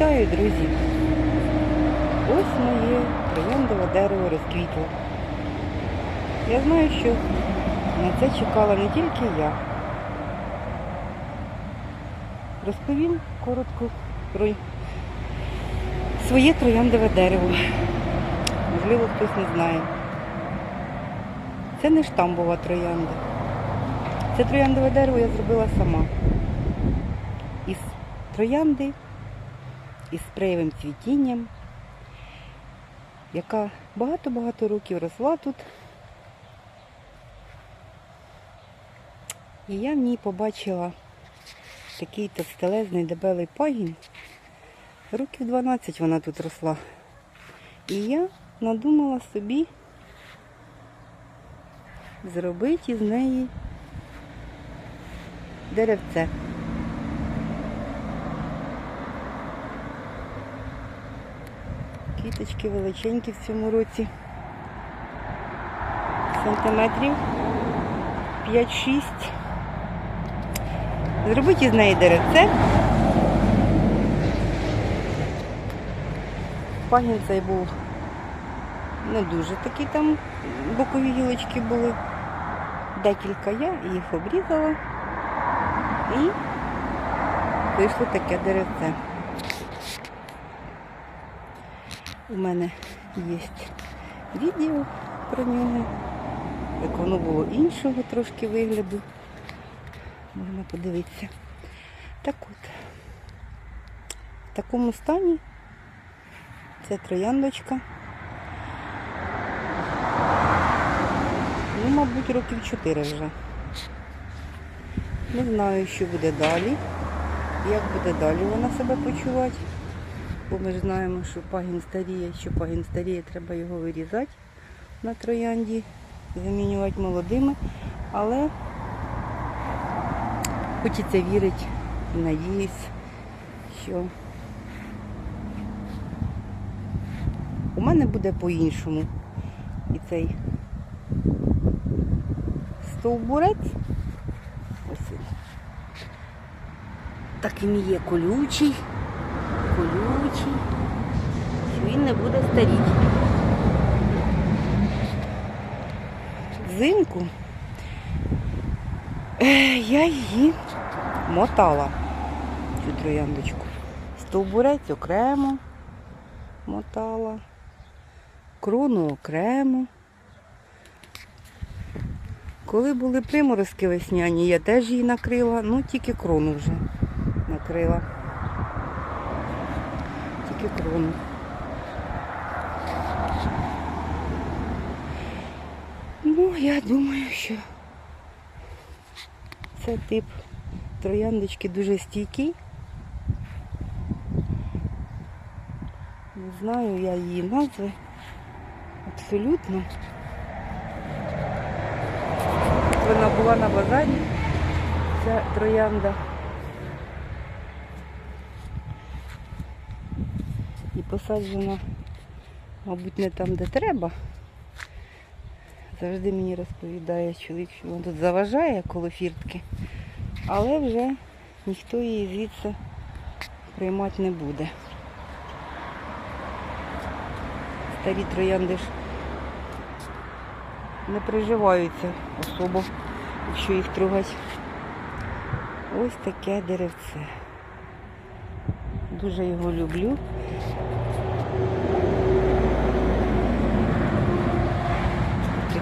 Вітаю, друзі! Ось моє трояндове дерево розквітло. Я знаю, що на це чекала не тільки я. Розповім коротко про своє трояндове дерево. Можливо, хтось не знає. Це не штамбова троянда. Це трояндове дерево я зробила сама. Із троянди, із спреєвим цвітінням, яка багато-багато років росла тут. І я в ній побачила такий товстелезний дебелий пагін. Років 12 вона тут росла. І я надумала собі зробити із неї деревце. Квіточки величенькі в цьому році. Сантиметрів 5-6. Зробити із неї деревце. Пагін цей був не дуже такий там бокові гілочки були. Декілька я їх обрізала і вийшло таке деревце. У мене є відео про нього, як воно було іншого трошки вигляду. Можна подивитися. Так от, в такому стані це трояндочка. Ну, мабуть, років 4 вже. Не знаю, що буде далі. Як буде далі вона себе почувати. Бо ми ж знаємо, що пагін старіє, що пагін старіє, треба його вирізати на троянді, замінювати молодими. Але хочеться вірити надіюсь, що у мене буде по-іншому. І цей стовбурець. Ось він. Таким і є колючий, колючий, що він не буде старіти. Взимку е, я її мотала, цю трояндочку. Стовбурець окремо мотала, крону окремо. Коли були приморозки весняні, я теж її накрила, ну тільки крону вже накрила. Тільки крону. Ну, я думаю, що це тип трояндочки дуже стійкий. Не знаю я її назви. Абсолютно. Вона була на базарі, ця троянда. Посаджена, мабуть, не там, де треба. Завжди мені розповідає чоловік, що вона тут заважає коло фіртки, але вже ніхто її звідси приймати не буде. Старі троянди ж не приживаються особо, якщо їх трогать. Ось таке деревце. Дуже його люблю.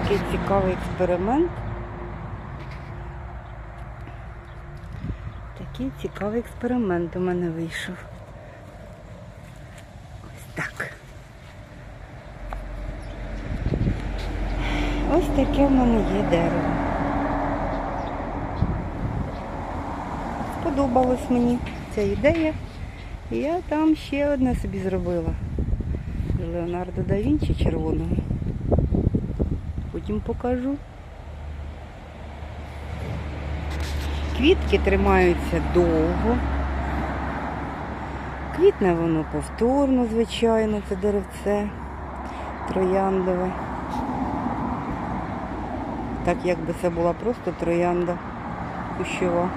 Такий цікавий експеримент. Такий цікавий експеримент у мене вийшов. Ось так. Ось таке в мене є дерево. Сподобалась мені ця ідея. І я там ще одне собі зробила. Леонардо да Вінчі червоного. Потім покажу. Квітки тримаються довго. Квітне воно повторно, звичайно, це деревце трояндове. Так якби це була просто троянда кущова.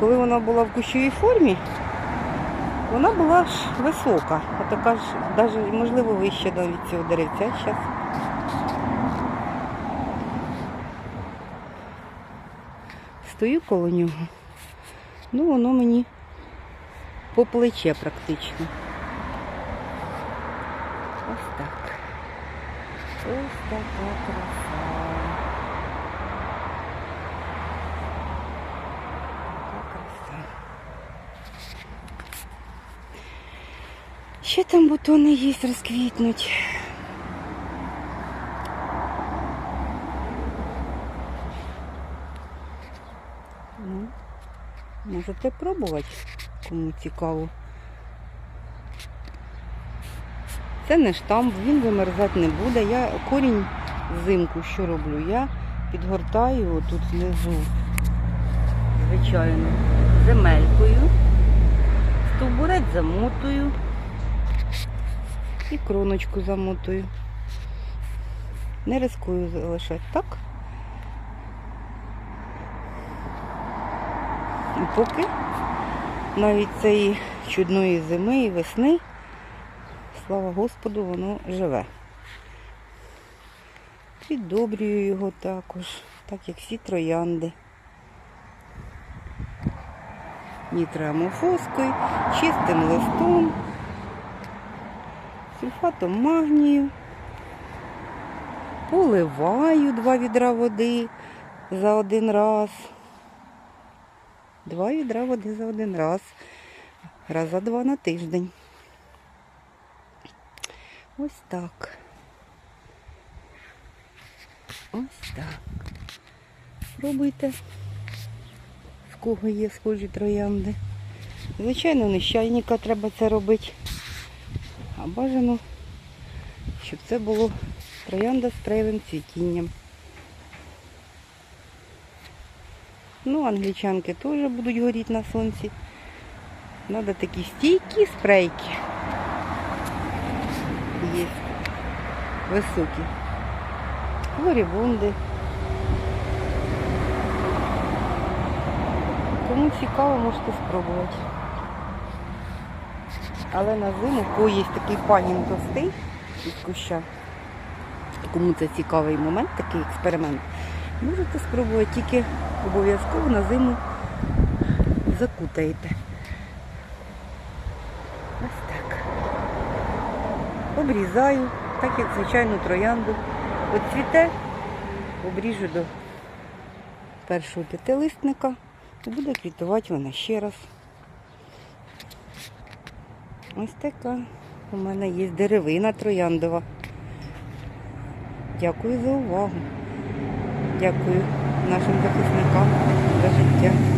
Коли вона була в кущовій формі, Вона була ж висока, а така ж, навіть, можливо, вища навіть цього деревця зараз. Стою коло нього. Ну, воно мені по плече практично. Ось так. Ось така краса. Така краса. Ще там бутони є розквітнуть. Можете пробувати, кому цікаво. Це не штамп, він вимерзати не буде. Я корінь взимку що роблю? Я підгортаю тут знизу, звичайно, земелькою, стовбурець замотую і кроночку замотую. Не рискую залишати так. Поки навіть цієї чудної зими і весни, слава Господу, воно живе. Піддобрюю його також, так як всі троянди. Нітроамофоскою, чистим листом, сульфатом магнію. Поливаю два відра води за один раз. Два відра води за один раз. Раз за два на тиждень. Ось так. Ось так. Пробуйте, в кого є схожі троянди. Звичайно, не з чайника треба це робити. А бажано, щоб це було троянда з травим цвітінням. Ну, англічанки теж будуть горіти на сонці. Треба такі стійкі спрейки. Є високі. Горібунди. Кому цікаво, можете спробувати. Але на зиму, коли є такий пагін товстий із куща, кому це цікавий момент, такий експеримент, можете спробувати тільки обов'язково на зиму закутаєте. Ось так. Обрізаю, так як звичайну троянду. От цвіте, обріжу до першого п'ятилистника і буде квітувати вона ще раз. Ось така у мене є деревина трояндова. Дякую за увагу. Дякую нашим захисникам за життя.